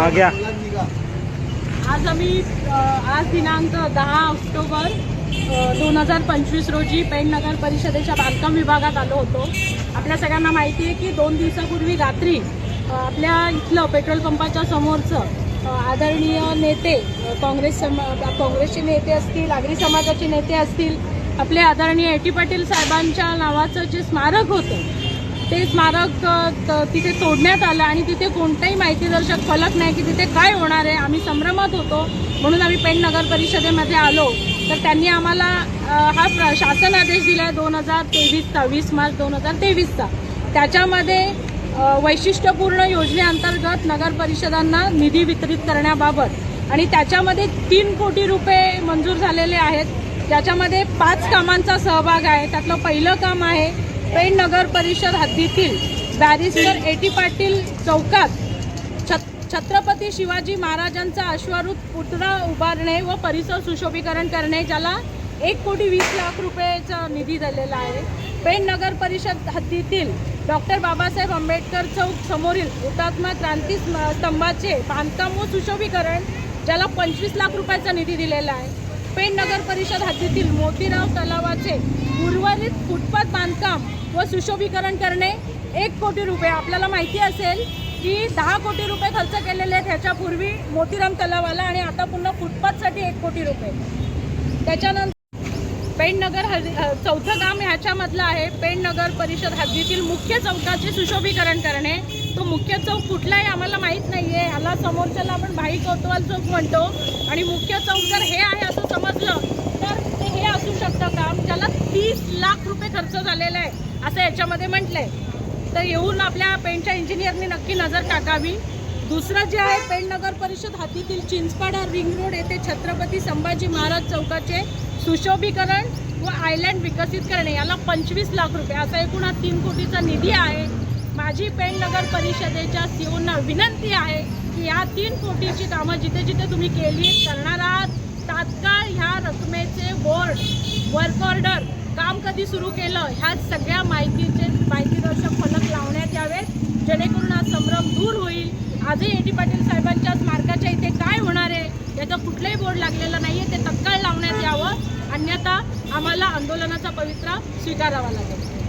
हा घ्या. आज आम्ही आज दिनांक दहा ऑक्टोबर दोन हजार पंचवीस रोजी पेण नगर परिषदेच्या बांधकाम विभागात आलो होतो. आपल्या सगळ्यांना माहिती आहे की दोन दिवसापूर्वी रात्री आपल्या इथलं पेट्रोल पंपाच्या समोरचं आदरणीय नेते काँग्रेस सम काँग्रेसचे नेते असतील आगरी समाजाचे नेते असतील आपले आदरणीय एटी पाटील साहेबांच्या नावाचं जे स्मारक होतं ते स्मारक त- तिथे तोडण्यात आलं आणि तिथे कोणताही माहितीदर्शक फलक नाही की तिथे काय होणार आहे. आम्ही संभ्रमात होतो. म्हणून आम्ही पेण नगर परिषदेमध्ये आलो. तर त्यांनी आम्हाला हा प्र- शासन आदेश दिला आहे दोन हजार तेवीसचा वीस मार्च दोन हजार तेवीसचा. त्याच्यामध्ये वैशिष्ट्यपूर्ण योजनेअंतर्गत नगर परिषदांना निधी वितरित करण्याबाबत आणि त्याच्यामध्ये तीन कोटी रुपये मंजूर झालेले आहेत. ज्याच्यामध्ये पाच कामांचा सहभाग आहे. त्यातलं पहिलं काम आहे पेण नगर परिषद हद्दीतील बॅरिस्टर एटी पाटील चौकात छत छत्रपती शिवाजी महाराजांचा अश्वारूढ पुतळा उभारणे व परिसर सुशोभीकरण करणे ज्याला एक कोटी वीस लाख रुपयेचा निधी दिलेला आहे. पेण नगर परिषद हद्दीतील डॉक्टर बाबासाहेब आंबेडकर चौक समोरील हुतात्मा क्रांती स्तंभाचे बांधकाम व सुशोभीकरण ज्याला पंचवीस लाख रुपयाचा निधी दिलेला आहे. पेण नगर परिषद हद्दीतील मोतीराव तलावाचे उर्वरित फुटपाथ बांधकाम व सुशोभीकरण करणे एक कोटी रुपये. आपल्याला माहिती असेल की दहा कोटी रुपये खर्च केलेले आहेत ह्याच्यापूर्वी मोतीराम तलावाला आणि आता पुन्हा फुटपाथसाठी एक कोटी रुपये. त्याच्यानंतर पेणनगर हद चौथं काम ह्याच्यामधलं आहे. पेणनगर परिषद हद्दीतील मुख्य चौकाचे सुशोभीकरण करणे. तो मुख्य चौक कुठला आहे आम्हाला माहीत नाही आहे ह्याला समोरच्याला आपण भाई कोतवाल चौक म्हणतो. आणि मुख्य चौक जर हे आहे असं समजलं तर ते हे असू शकतं काम. ज्याला तीस लाख रुपये खर्च झालेला आहे. असं याच्यामध्ये म्हटलंय. तर येऊन आपल्या पेणच्या इंजिनियरनी नक्की नजर टाकावी. दुसरं जे आहे पेण नगर परिषद हातीतील चिंचपाडा रिंग रोड येथे छत्रपती संभाजी महाराज चौकाचे सुशोभीकरण व आयलँड विकसित करणे. याला पंचवीस लाख रुपये. असा एकूण हा तीन कोटीचा निधी आहे. माझी पेण नगर परिषदेच्या सीओना विनंती आहे की या तीन कोटीची कामं जिथे जिथे तुम्ही केली करणार आहात तात्काळ ह्या रकमेचे बोर्ड वर्क ऑर्डर कधी सुरू केलं ह्या सगळ्या माहितीचे माहितीदर्शक फलक लावण्यात यावेत. जेणेकरून हा संभ्रम दूर होईल. आजही एटी पाटील साहेबांच्या स्मारकाच्या इथे काय होणार आहे याचा कुठलाही बोर्ड लागलेला नाही आहे ते तत्काळ लावण्यात यावं. अन्यथा आम्हाला आंदोलनाचा पवित्रा स्वीकारावा लागेल.